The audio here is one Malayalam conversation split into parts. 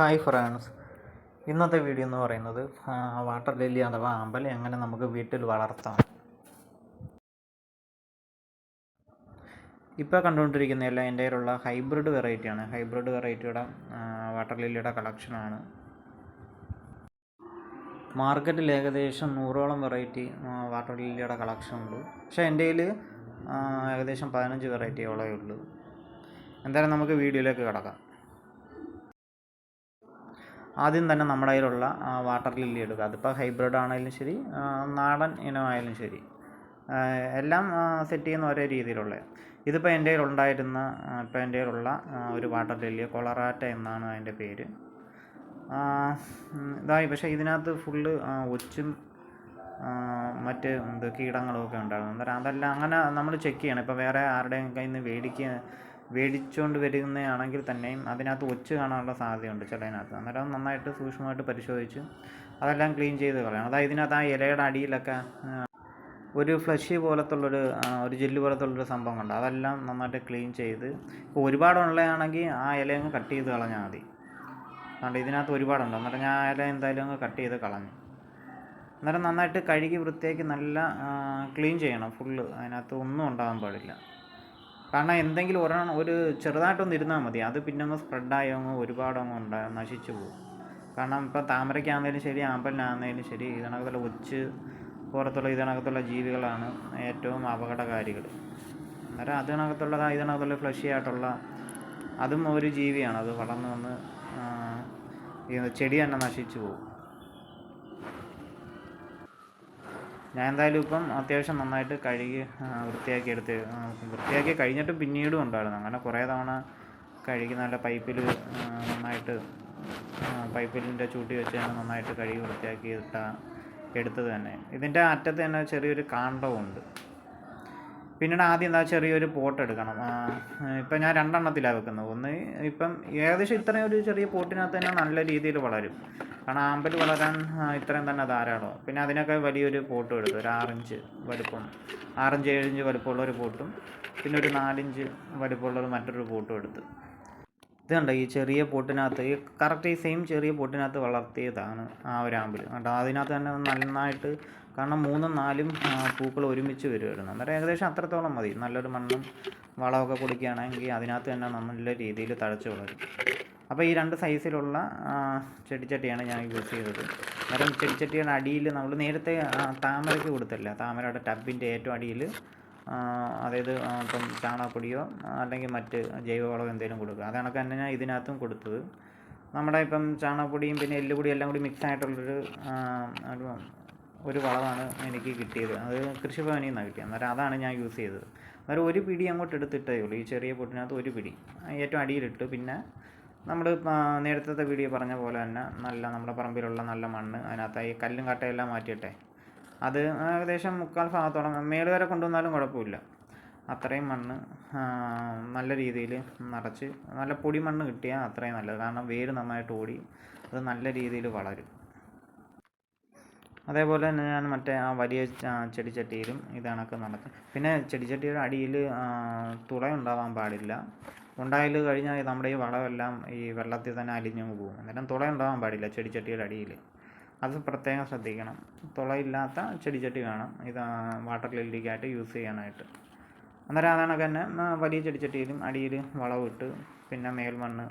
Hi friends. ഇന്നത്തെ വീഡിയോ എന്ന് പറയുന്നത് വാട്ടർ ലില്ലി അഥവാ ആമ്പൽ എങ്ങനെ നമുക്ക് വീട്ടിൽ വളർത്താം. ഇപ്പോൾ കണ്ടുകൊണ്ടിരിക്കുന്നതെല്ലാം എന്റെ കയ്യിലുള്ള ഹൈബ്രിഡ് വെറൈറ്റിയാണ് ഹൈബ്രിഡ് വെറൈറ്റിയുടെ വാട്ടർ ലില്ലിയുടെ കളക്ഷനാണ് മാർക്കറ്റിൽ ഏകദേശം നൂറോളം വെറൈറ്റി വാട്ടർ ലില്ലിയുടെ കളക്ഷൻ ഉണ്ട്. പക്ഷേ എന്റെ കയ്യിൽ ഏകദേശം പതിനഞ്ച് വെറൈറ്റിയോളേ ഉള്ളൂ. എന്തായാലും നമുക്ക് വീഡിയോയിലേക്ക് കിടക്കാം. ആദ്യം തന്നെ നമ്മുടെ കയ്യിലുള്ള വാട്ടർ ലില്ലി എടുക്കുക. അതിപ്പോൾ ഹൈബ്രിഡ് ആണെങ്കിലും ശരി നാടൻ ഇനമായാലും ശരി. എല്ലാം സെറ്റ് ചെയ്യുന്ന ഒരേ രീതിയിലുള്ള. ഇതിപ്പോൾ എന്റെ കയ്യിലുണ്ടായിരുന്ന ഇപ്പോൾ എന്റെ കയ്യിലുള്ള ഒരു വാട്ടർ ലില്ലി കൊളറാറ്റ എന്നാണ് അതിന്റെ പേര്. ഇതായി പക്ഷേ ഇതിനകത്ത് ഫുള്ള് ഒച്ചും മറ്റ് എന്ത് കീടങ്ങളും ഒക്കെ ഉണ്ടായിരുന്നു അന്നേരം അതെല്ലാം അങ്ങനെ നമ്മൾ ചെക്ക് ചെയ്യണം. ഇപ്പോൾ വേറെ ആരുടെയും കയ്യിൽ നിന്ന് മേടിക്കുക മേടിച്ചുകൊണ്ട് വരുന്നതാണെങ്കിൽ തന്നെയും അതിനകത്ത് ഒച്ച് കാണാനുള്ള സാധ്യതയുണ്ട് ചിലതിനകത്ത് അന്നേരം നന്നായിട്ട് സൂക്ഷ്മമായിട്ട് പരിശോധിച്ച് അതെല്ലാം ക്ലീൻ ചെയ്ത് കളയണം. അതായത് ഇതിനകത്ത് ആ ഇലയുടെ അടിയിലൊക്കെ ഒരു ഫ്ലഷ് പോലത്തുള്ളൊരു ഒരു ജെല്ല് പോലത്തുള്ളൊരു സംഭവം കണ്ടോ. അതെല്ലാം നന്നായിട്ട് ക്ലീൻ ചെയ്ത് ഇപ്പോൾ ഒരുപാടുള്ളതാണെങ്കിൽ ആ ഇല അങ്ങ് കട്ട് ചെയ്ത് കളഞ്ഞാൽ മതി. അതുകൊണ്ട് ഇതിനകത്ത് ഒരുപാടുണ്ട്. എന്നിട്ട് ഞാൻ ഇല എന്തായാലും അങ്ങ് കട്ട് ചെയ്ത് കളഞ്ഞു. അന്നേരം നന്നായിട്ട് കഴുകി വൃത്തിയാക്കി നല്ല ക്ലീൻ ചെയ്യണം. ഫുള്ള് അതിനകത്ത് ഒന്നും ഉണ്ടാകാൻ പാടില്ല. കാരണം എന്തെങ്കിലും ഒരെണ്ണം ഒരു ചെറുതായിട്ടൊന്ന് ഇരുന്നാൽ മതി. അത് പിന്നെ ഒന്ന് സ്പ്രെഡായി അങ്ങ് ഒരുപാട് അങ്ങ് നശിച്ചു പോകും. കാരണം ഇപ്പം താമരയ്ക്കാണെങ്കിലും ശരി ആമ്പലിനാണെങ്കിലും ശരി ഇതിനകത്തുള്ള ഒച്ച് പുറത്തുള്ള ഇതിനകത്തുള്ള ജീവികളാണ് ഏറ്റവും അപകടകാരികൾ. അന്നേരം അതിനകത്തുള്ള ഇതിനകത്തുള്ള ഫ്ലഷി ആയിട്ടുള്ള അതും ഒരു ജീവിയാണ്. അത് വളർന്നു വന്ന് ചെടി തന്നെ നശിച്ചു പോകും. ഞാൻ എന്തായാലും ഇപ്പം അത്യാവശ്യം നന്നായിട്ട് കഴുകി വൃത്തിയാക്കി എടുത്ത് വൃത്തിയാക്കി കഴിഞ്ഞിട്ട് പിന്നീടും ഉണ്ടായിരുന്നു. അങ്ങനെ കുറേ തവണ കഴുകി നല്ല പൈപ്പിൽ നന്നായിട്ട് പൈപ്പിലിന്റെ ചൂട്ടി വെച്ച് ഞാൻ നന്നായിട്ട് കഴുകി വൃത്തിയാക്കി ഇട്ട എടുത്തത് തന്നെ. ഇതിന്റെ അറ്റത്ത് തന്നെ ചെറിയൊരു കാണ്ഡവുമുണ്ട് പിന്നീട് ആദ്യം എന്താ ചെറിയൊരു പോട്ട് എടുക്കണം. ഇപ്പം ഞാൻ രണ്ടെണ്ണത്തിലാണ് വെക്കുന്നത്. ഒന്ന് ഇപ്പം ഏകദേശം ഇത്രയും ഒരു ചെറിയ പോട്ടിനകത്ത് തന്നെ നല്ല രീതിയിൽ വളരും. കാരണം ആമ്പൽ വളരാൻ ഇത്രയും തന്നെ ധാരാളം. പിന്നെ അതിനൊക്കെ വലിയൊരു പോട്ടും എടുത്തു ഒരു ആറിഞ്ച് വലുപ്പം ആറിഞ്ച് ഏഴിഞ്ച് വലുപ്പമുള്ള ഒരു പോട്ടും പിന്നെ ഒരു നാലിഞ്ച് വലുപ്പമുള്ള ഒരു മറ്റൊരു പോട്ടും എടുത്തു. ഇത് കണ്ടോ ഈ ചെറിയ പോട്ടിനകത്ത് ഈ കറക്റ്റ് ഈ സെയിം ചെറിയ പോട്ടിനകത്ത് വളർത്തിയതാണ് ആ ഒരു ആമ്പിൾ കണ്ടോ അതിനകത്ത് തന്നെ നന്നായിട്ട് കാരണം മൂന്നും നാലും പൂക്കൾ ഒരുമിച്ച് വരുമായിരുന്നു അന്നേരം ഏകദേശം അത്രത്തോളം മതി. നല്ലൊരു മണ്ണും വളമൊക്കെ കൊടുക്കുകയാണെങ്കിൽ അതിനകത്ത് തന്നെ നല്ല രീതിയിൽ തഴച്ച് വളരും. അപ്പോൾ ഈ രണ്ട് സൈസിലുള്ള ചെടിച്ചട്ടിയാണ് ഞാൻ യൂസ് ചെയ്തത്. കാരണം ചെടിച്ചട്ടിയുടെ അടിയിൽ നമ്മൾ നേരത്തെ താമരയ്ക്ക് കൊടുത്തില്ല. താമരയുടെ ടബിന്റെ ഏറ്റവും അടിയിൽ അതായത് ഇപ്പം ചാണകപ്പൊടിയോ അല്ലെങ്കിൽ മറ്റ് ജൈവവളമോ എന്തെങ്കിലും കൊടുക്കുക. അത് കണക്ക് തന്നെ ഞാൻ ഇതിനകത്തും കൊടുത്തത്. നമ്മുടെ ഇപ്പം ചാണകപ്പൊടിയും പിന്നെ എല്ലുപൊടിയും എല്ലാം കൂടി മിക്സ് ആയിട്ടുള്ളൊരു ഒരു വളമാണ് എനിക്ക് കിട്ടിയത്. അത് കൃഷിഭവനിൽ നിന്നാണ് കിട്ടിയത്. അന്നേരം അതാണ് ഞാൻ യൂസ് ചെയ്തത്. അന്നേരം ഒരു പിടി അങ്ങോട്ട് എടുത്തിട്ടേ ഉള്ളൂ. ഈ ചെറിയ പൊട്ടിനകത്ത് ഒരു പിടി. ഏറ്റവും അടിയിലിട്ട് പിന്നെ നമ്മൾ നേരത്തെ വീഡിയോ പറഞ്ഞ പോലെ തന്നെ നല്ല നമ്മുടെ പറമ്പിലുള്ള നല്ല മണ്ണ് അതിനകത്ത് ഈ കല്ലും കട്ടയെല്ലാം മാറ്റിയിട്ടെ. അത് ഏകദേശം മുക്കാൽ ഭാഗത്തോളം മേൾ വരെ കൊണ്ടുവന്നാലും കുഴപ്പമില്ല. അത്രയും മണ്ണ് നല്ല രീതിയിൽ നിറച്ച് നല്ല പൊടി മണ്ണ് കിട്ടിയാൽ അത്രയും നല്ലത്. കാരണം വേര് നന്നായിട്ട് ഓടി അത് നല്ല രീതിയിൽ വളരും. അതേപോലെ തന്നെ ഞാൻ മറ്റേ ആ വലിയ ചെടിച്ചട്ടിയിലും ഇത് കണക്ക് നടക്കും പിന്നെ ചെടിച്ചട്ടിയുടെ അടിയിൽ തുളയുണ്ടാവാൻ പാടില്ല. ഉണ്ടായാൽ കഴിഞ്ഞാൽ നമ്മുടെ ഈ വളമെല്ലാം ഈ വെള്ളത്തിൽ തന്നെ അലിഞ്ഞു പോകും. അന്നേരം തുള ഉണ്ടാവാൻ പാടില്ല ചെടിച്ചട്ടിയുടെ അടിയിൽ. അത് പ്രത്യേകം ശ്രദ്ധിക്കണം. തുളയില്ലാത്ത ചെടിച്ചട്ടി വേണം. ഇത് വാട്ടർ ലില്ലിക്കായിട്ട് യൂസ് ചെയ്യാനായിട്ട്. അന്നേരം അതാണൊക്കെ തന്നെ വലിയ ചെടിച്ചട്ടിയിലും അടിയിൽ വളവിട്ട് പിന്നെ മേൽമണ്ണ്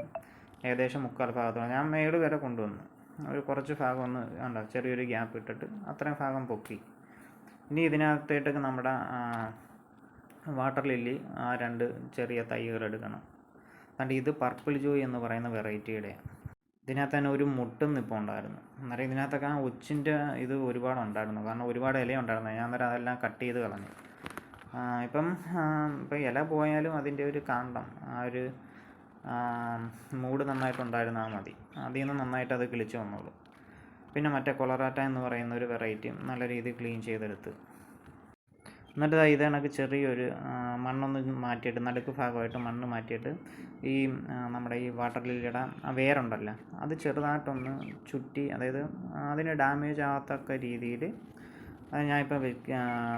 ഏകദേശം മുക്കാൽ ഭാഗത്തോളം. ഞാൻ മേട് വരെ കൊണ്ടുവന്നു. ഒരു കുറച്ച് ഭാഗം ഒന്ന് ഉണ്ടോ ചെറിയൊരു ഗ്യാപ്പ് ഇട്ടിട്ട് അത്രയും ഭാഗം പൊക്കി. ഇനി ഇതിനകത്തേട്ട് നമ്മുടെ വാട്ടർ ലില്ലി ആ രണ്ട് ചെറിയ തൈകൾ എടുക്കണം. അതുകൊണ്ട് ഇത് പർപ്പിൾ ജോയ് എന്ന് പറയുന്ന വെറൈറ്റിയുടെയാണ് ഇതിനകത്ത് തന്നെ ഒരു മുട്ടും നിപ്പം ഉണ്ടായിരുന്നു. അന്നേരം ഇതിനകത്തൊക്കെ ആ ഒച്ചിന്റെ ഇത് ഒരുപാട് ഉണ്ടായിരുന്നു. കാരണം ഒരുപാട് ഇല ഉണ്ടായിരുന്നു. ഞാൻ അന്നേരം അതെല്ലാം കട്ട് ചെയ്ത് കളഞ്ഞു. ഇപ്പം ഇപ്പം ഇല പോയാലും അതിന്റെ ഒരു കാണ്ടം ആ ഒരു മൂട് നന്നായിട്ടുണ്ടായിരുന്നാൽ മതി. അതിൽ നിന്ന് നന്നായിട്ട് അത് കിളിച്ച് വന്നോളൂ. പിന്നെ മറ്റേ കൊളറാറ്റ എന്ന് പറയുന്ന ഒരു വെറൈറ്റിയും നല്ല രീതിയിൽ ക്ലീൻ ചെയ്തെടുത്ത്. എന്നിട്ട് ഇത് കണക്ക് ചെറിയൊരു മണ്ണൊന്ന് മാറ്റിയിട്ട് നടുക്ക് ഭാഗമായിട്ട് മണ്ണ് മാറ്റിയിട്ട് ഈ നമ്മുടെ ഈ വാട്ടർ ലില്ലിയുടെ വേരുണ്ടല്ലോ അത് ചെറുതായിട്ടൊന്ന് ചുറ്റി അതായത് അതിന് ഡാമേജ് ആകത്തക്ക രീതിയിൽ അത് ഞാനിപ്പോൾ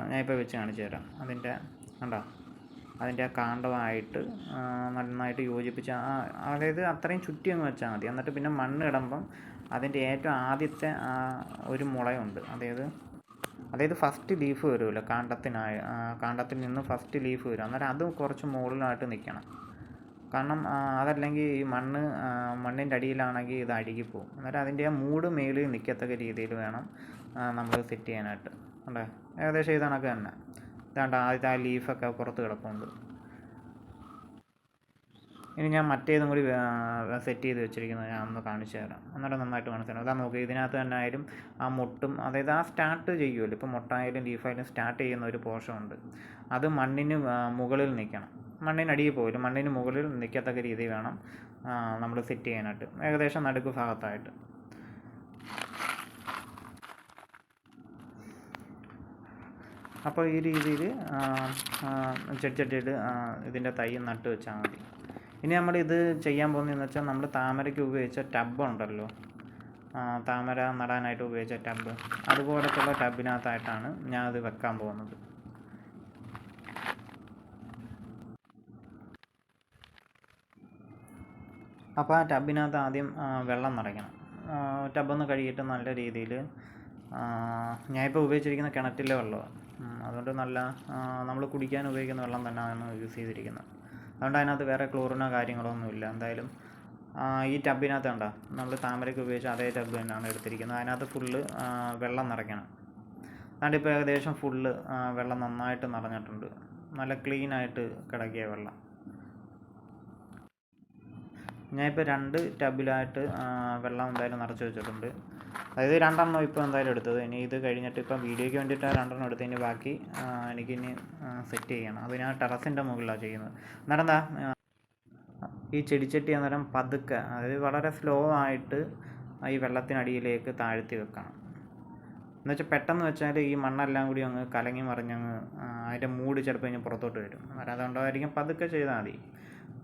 ഞാനിപ്പോൾ വെച്ച് കാണിച്ചു തരാം. അതിന്റെ കണ്ടോ? അതിന്റെ കാണ്ഡമായിട്ട് ആ, നന്നായിട്ട് യോജിപ്പിച്ച് അതായത് അത്രയും ചുറ്റി അങ്ങ് വെച്ചാൽ മതി. എന്നിട്ട് പിന്നെ മണ്ണ് ഇടുമ്പം അതിന്റെ ഏറ്റവും ആദ്യത്തെ ആ ഒരു മുളയുണ്ട്. അതായത് അതായത് ഫസ്റ്റ് ലീഫ് വരുമല്ലോ കാണ്ടത്തിനായി കാണ്ടത്തിൽ നിന്ന് ഫസ്റ്റ് ലീഫ് വരും. അന്നേരം അത് കുറച്ച് മുകളിലായിട്ട് നിൽക്കണം കാരണം അതല്ലെങ്കിൽ ഈ മണ്ണ് മണ്ണിന്റെ അടിയിലാണെങ്കിൽ ഇത് അഴുകി പോകും. അന്നേരം അതിന്റെ ആ മൂട് മേളിൽ നിൽക്കത്തക്ക രീതിയിൽ വേണം നമ്മൾ സെറ്റ് ചെയ്യാനായിട്ട്. അല്ലേ ഏകദേശം ഇതണക്ക് തന്നെ. ഇതാണ്ട് ആദ്യത്തെ ആ ലീഫൊക്കെ പുറത്ത് കിടപ്പുണ്ട്. ഇനി ഞാൻ മറ്റേതും കൂടി സെറ്റ് ചെയ്ത് വെച്ചിരിക്കുന്നത് ഞാൻ ഒന്ന് കാണിച്ചു തരാം. അന്നേരം നന്നായിട്ട് മനസ്സിലാവും അതാ നോക്കുക ഇതിനകത്ത് തന്നെ ആയാലും ആ മുട്ടും അതായത് ആ സ്റ്റാർട്ട് ചെയ്യുമല്ലോ ഇപ്പോൾ മുട്ടായാലും ലീഫായാലും സ്റ്റാർട്ട് ചെയ്യുന്ന ഒരു പോഷമുണ്ട് അത് മണ്ണിന് മുകളിൽ നിൽക്കണം. മണ്ണിനടിയിൽ പോകില്ല മണ്ണിന് മുകളിൽ നിൽക്കത്തക്ക രീതി വേണം നമ്മൾ സെറ്റ് ചെയ്യാനായിട്ട്. ഏകദേശം നടുക്ക് ഭാഗത്തായിട്ട്. അപ്പോൾ ഈ രീതിയിൽ ചെടിച്ചട്ടിയിട്ട് ഇതിന്റെ തൈ നട്ട് വെച്ചാൽ മതി. ഇനി നമ്മൾ ഇത് ചെയ്യാൻ പോകുന്നതെന്ന് വെച്ചാൽ നമ്മൾ താമരയ്ക്ക് ഉപയോഗിച്ച ടബ് ഉണ്ടല്ലോ. താമര നടാനായിട്ട് ഉപയോഗിച്ച ടബ് അതുപോലത്തുള്ള ടബിനകത്തായിട്ടാണ് ഞാൻ അത് വെക്കാൻ പോകുന്നത്. അപ്പോൾ ആ ടബിനകത്ത് ആദ്യം വെള്ളം നിറയ്ക്കണം. ടബൊന്ന് കഴുകിയിട്ട് നല്ല രീതിയിൽ ഞാനിപ്പോൾ ഉപയോഗിച്ചിരിക്കുന്ന കിണറ്റിലെ വെള്ളമാണ്. അതുകൊണ്ട് നല്ല നമ്മൾ കുടിക്കാൻ ഉപയോഗിക്കുന്ന വെള്ളം തന്നെയാണ് യൂസ് ചെയ്തിരിക്കുന്നത്. അതുകൊണ്ട് അതിനകത്ത് വേറെ ക്ലോറിനോ കാര്യങ്ങളോ ഒന്നുമില്ല എന്തായാലും ഈ ടബിനകത്ത് കണ്ട നമ്മൾ താമരയ്ക്ക് ഉപയോഗിച്ച അതേ ടബ് തന്നെയാണ് എടുത്തിരിക്കുന്നത്. അതിനകത്ത് ഫുള്ള് വെള്ളം നിറയ്ക്കണം. അതുകൊണ്ട് ഇപ്പോൾ ഏകദേശം ഫുള്ള് വെള്ളം നന്നായിട്ട് നിറഞ്ഞിട്ടുണ്ട്. നല്ല ക്ലീൻ ആയിട്ട് കിടക്കിയ വെള്ളം. ഞാനിപ്പോൾ രണ്ട് ടബിലായിട്ട് വെള്ളം എന്തായാലും നിറച്ച് വെച്ചിട്ടുണ്ട്. അതായത് രണ്ടെണ്ണം ഇപ്പോൾ എന്തായാലും എടുത്തത്. ഇനി ഇത് കഴിഞ്ഞിട്ട് ഇപ്പം വീഡിയോയ്ക്ക് വേണ്ടിയിട്ട് രണ്ടെണ്ണം എടുത്തതിന് ബാക്കി എനിക്കിനി സെറ്റ് ചെയ്യണം. അത് ഞാൻ ടെറസിന്റെ മുകളിലാണ് ചെയ്യുന്നത്. അന്നേരം എന്താ ഈ ചെടിച്ചട്ടി അന്നേരം പതുക്കെ അതായത് വളരെ സ്ലോ ആയിട്ട് ഈ വെള്ളത്തിനടിയിലേക്ക് താഴ്ത്തി വെക്കണം. എന്നുവെച്ചാൽ പെട്ടെന്ന് വെച്ചാൽ ഈ മണ്ണെല്ലാം കൂടി അങ്ങ് കലങ്ങി മറിഞ്ഞങ്ങ് അതിന്റെ മൂട് ചിലപ്പോൾ കഴിഞ്ഞാൽ പുറത്തോട്ട് വരും. അതുകൊണ്ടായിരിക്കും പതുക്കെ ചെയ്താൽ മതി.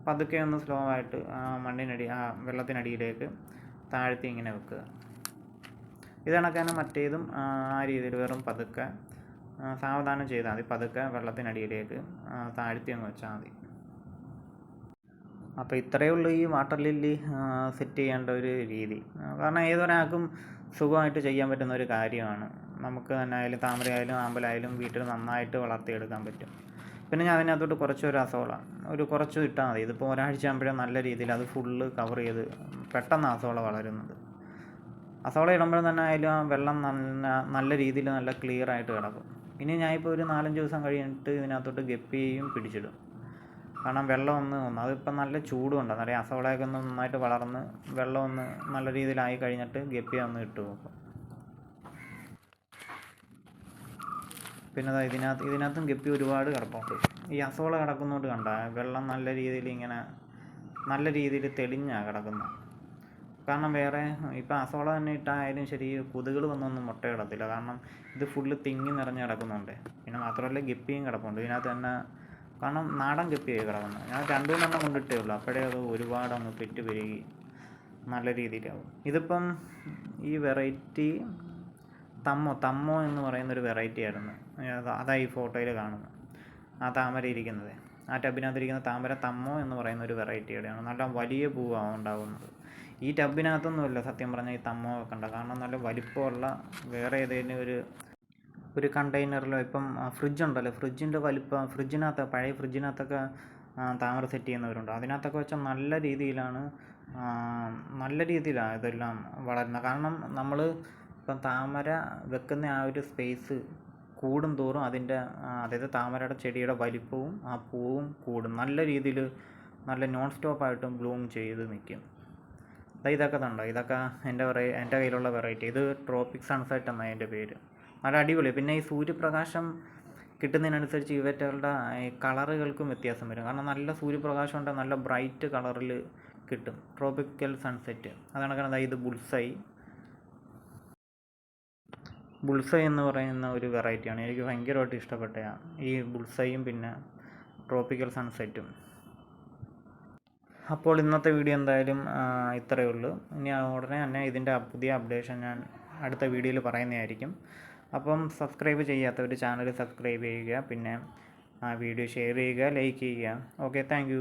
പതുക്കെ ഒന്ന് സ്ലോ ആയിട്ട് ആ മണ്ണിനടി ആ വെള്ളത്തിനടിയിലേക്ക് താഴ്ത്തി ഇങ്ങനെ വെക്കുക. ഇത് കണക്കാണ് മറ്റേതും ആ രീതിയിൽ വെറും പതുക്കെ സാവധാനം ചെയ്താൽ മതി. പതുക്കെ വെള്ളത്തിനടിയിലേക്ക് താഴ്ത്തി അങ്ങ് വെച്ചാൽ മതി. അപ്പോൾ ഇത്രയേ ഉള്ളൂ ഈ വാട്ടർ ലില്ലി സെറ്റ് ചെയ്യേണ്ട ഒരു രീതി. കാരണം ഏതൊരാൾക്കും സുഖമായിട്ട് ചെയ്യാൻ പറ്റുന്ന ഒരു കാര്യമാണ്. നമുക്ക് തന്നെ ആയാലും താമര ആയാലും ആമ്പലായാലും വീട്ടിൽ നന്നായിട്ട് വളർത്തിയെടുക്കാൻ പറ്റും. പിന്നെ ഞാൻ അതിനകത്തോട്ട് കുറച്ച് ഒരു അസോള. ഒരു കുറച്ച് ഇട്ടാൽ മതി. ഇതിപ്പോൾ ഒരാഴ്ച ആകുമ്പോഴേ നല്ല രീതിയിൽ അത് ഫുള്ള് കവർ ചെയ്ത് പെട്ടെന്ന് അസോള വളരുന്നത്. അസോള ഇടുമ്പോൾ തന്നെ ആയാലും ആ വെള്ളം നല്ല നല്ല രീതിയിൽ നല്ല ക്ലിയർ ആയിട്ട് കിടക്കും. ഇനി ഞാനിപ്പോൾ ഒരു നാലഞ്ച് ദിവസം കഴിഞ്ഞിട്ട് ഇതിനകത്തോട്ട് ഗപ്പിയും പിടിച്ചിടും. കാരണം വെള്ളം ഒന്ന് ഒന്ന് അതിപ്പം നല്ല ചൂടും ഉണ്ട് അന്നേരം അസോളയൊക്കെ ഒന്ന് നന്നായിട്ട് വളർന്ന് വെള്ളം ഒന്ന് നല്ല രീതിയിലായി കഴിഞ്ഞിട്ട് ഗപ്പി ഒന്ന് ഇട്ട് നോക്കും. പിന്നെ ഇതിനകത്ത് ഇതിനകത്തും ഗപ്പി ഒരുപാട് കിടപ്പുണ്ട്. ഈ അസോള കിടക്കുന്നതുകൊണ്ട് കണ്ട വെള്ളം നല്ല രീതിയിൽ ഇങ്ങനെ നല്ല രീതിയിൽ തെളിഞ്ഞാണ് കിടക്കുന്നത് കാരണം വേറെ ഇപ്പം അസോള തന്നെ ഇട്ടായാലും ശരി കൊതുകൾ വന്നൊന്നും മുട്ടയിടത്തില്ല കാരണം ഇത് ഫുള്ള് തിങ്ങി നിറഞ്ഞ് കിടക്കുന്നുണ്ട്. പിന്നെ മാത്രമല്ല ഗപ്പിയും കിടപ്പുണ്ട്. ഇതിനകത്ത് തന്നെ കാരണം നാടൻ ഗപ്പിയായി കിടക്കുന്നത്. ഞാൻ രണ്ടു മൂന്നെണ്ണം കൊണ്ടിട്ടേ ഉള്ളൂ. അപ്പോഴേ അത് ഒരുപാട് അങ്ങ് പെറ്റ് പെരുകി നല്ല രീതിയിലാവും. ഇതിപ്പം ഈ വെറൈറ്റി തമ്മോ തമ്മോ എന്ന് പറയുന്ന ഒരു വെറൈറ്റി ആയിരുന്നു. അത് അതാ ഈ ഫോട്ടോയിൽ കാണുന്നത്. ആ താമര ഇരിക്കുന്നത്. ആ ടബിനകത്തിരിക്കുന്ന താമര തമ്മോ എന്ന് പറയുന്ന ഒരു വെറൈറ്റിയുടെയാണ് നല്ല വലിയ പൂവാണ് ഉണ്ടാകുന്നത് ഈ ടബിനകത്തൊന്നുമില്ല സത്യം പറഞ്ഞാൽ ഈ തമ്മോ വെക്കണ്ട. കാരണം നല്ല വലിപ്പമുള്ള വേറെ ഏതെങ്കിലും ഒരു ഒരു കണ്ടെയ്നറിലോ ഇപ്പം ഫ്രിഡ്ജ് ഉണ്ടല്ലോ ഫ്രിഡ്ജിന്റെ വലിപ്പം ഫ്രിഡ്ജിനകത്ത് പഴയ ഫ്രിഡ്ജിനകത്തൊക്കെ താമര സെറ്റ് ചെയ്യുന്നവരുണ്ട്. അതിനകത്തൊക്കെ വെച്ചാൽ നല്ല രീതിയിലാണ് നല്ല രീതിയിലാണ് ഇതെല്ലാം വളരുന്നത്. കാരണം നമ്മൾ ഇപ്പം താമര വെക്കുന്ന ആ ഒരു സ്പേസ് കൂടും തോറും അതിന്റെ അതായത് താമരയുടെ ചെടിയുടെ വലിപ്പവും ആ പൂവും കൂടും. നല്ല രീതിയിൽ നല്ല നോൺ സ്റ്റോപ്പായിട്ടും ബ്ലൂം ചെയ്ത് നിൽക്കും. ദാ ഇതൊക്കെ കണ്ടോ? ഇതൊക്കെ എന്റെ വെറൈ എന്റെ കയ്യിലുള്ള വെറൈറ്റി ഇത് ട്രോപ്പിക് സൺസെറ്റ് എന്നാണ് അതിന്റെ പേര്. നല്ല അടിപൊളി. പിന്നെ ഈ സൂര്യപ്രകാശം കിട്ടുന്നതിനനുസരിച്ച് ഇവറ്റകളുടെ കളറുകൾക്കും വ്യത്യാസം വരും. കാരണം നല്ല സൂര്യപ്രകാശം ഉണ്ടെങ്കിൽ നല്ല ബ്രൈറ്റ് കളറിൽ കിട്ടും. ട്രോപ്പിക്കൽ സൺസെറ്റ് അതാണ് കാരണം ഇത് ബുൾസൈ ബുൾസൈ എന്ന് പറയുന്ന ഒരു വെറൈറ്റിയാണ് എനിക്ക് ഭയങ്കരമായിട്ട് ഇഷ്ടപ്പെട്ടതാണ് ഈ ബുൾസൈയും പിന്നെ ട്രോപ്പിക്കൽ സൺസെറ്റും അപ്പോൾ ഇന്നത്തെ വീഡിയോ എന്തായാലും ഇത്രയേ ഉള്ളൂ. ഇനി ഉടനെ തന്നെ ഇതിന്റെ പുതിയ അപ്ഡേഷൻ ഞാൻ അടുത്ത വീഡിയോയിൽ പറയുന്നതായിരിക്കും. അപ്പം സബ്സ്ക്രൈബ് ചെയ്യാത്തവർ ചാനൽ സബ്സ്ക്രൈബ് ചെയ്യുക പിന്നെ ആ വീഡിയോ ഷെയർ ചെയ്യുക ലൈക്ക് ചെയ്യുക. Okay thank